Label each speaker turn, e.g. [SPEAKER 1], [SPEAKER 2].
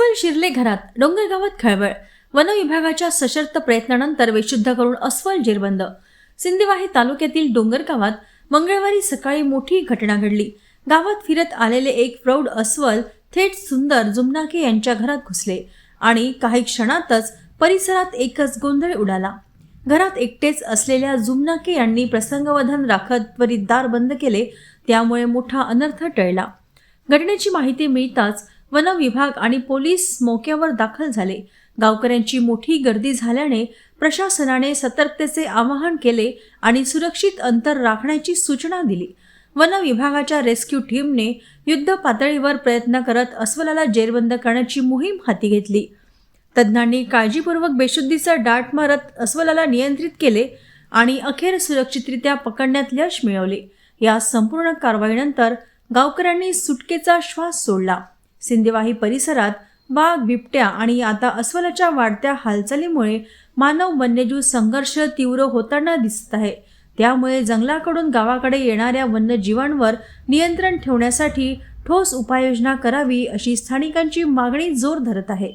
[SPEAKER 1] अस्वल शिरले घरात डोंगरगावात खळबळ. वनविभागाच्या सशर्त प्रयत्नानंतर बेशुद्ध करून अस्वल जेरबंद. सिंदेवाही तालुक्यातील डोंगर गावात मंगळवारी सकाळी मोठी घटना घडली. गावात फिरत आलेले एक प्रौढ अस्वल थेट सुंदर जुमनाके यांच्या घरात घुसले आणि काही क्षणातच परिसरात एकच गोंधळ उडाला. घरात एकटेच असलेल्या जुमनाके यांनी प्रसंगवधन राखत त्वरित दार बंद केले त्यामुळे मोठा अनर्थ टळला. घटनेची माहिती मिळताच वन विभाग आणि पोलीस मोक्यावर दाखल झाले. गावकऱ्यांची मोठी गर्दी झाल्याने प्रशासनाने सतर्कतेचे आवाहन केले आणि सुरक्षित अंतर राखण्याची सूचना दिली. वन विभागाच्या रेस्क्यू टीमने युद्ध पातळीवर प्रयत्न करत अस्वलाला जेरबंद करण्याची मोहीम हाती घेतली. तज्ज्ञांनी काळजीपूर्वक बेशुद्धीचा डाट मारत अस्वलाला नियंत्रित केले आणि अखेर सुरक्षितरित्या पकडण्यात यश मिळवले. या संपूर्ण कारवाईनंतर गावकऱ्यांनी सुटकेचा श्वास सोडला. सिंदेवाही परिसरात वाघ बिबट्या आणि आता अस्वलाच्या वाढत्या हालचालीमुळे मानव वन्यजीव संघर्ष तीव्र होताना दिसत आहे. त्यामुळे जंगलाकडून गावाकडे येणाऱ्या वन्यजीवांवर नियंत्रण ठेवण्यासाठी ठोस उपाययोजना करावी अशी स्थानिकांची मागणी जोर धरत आहे.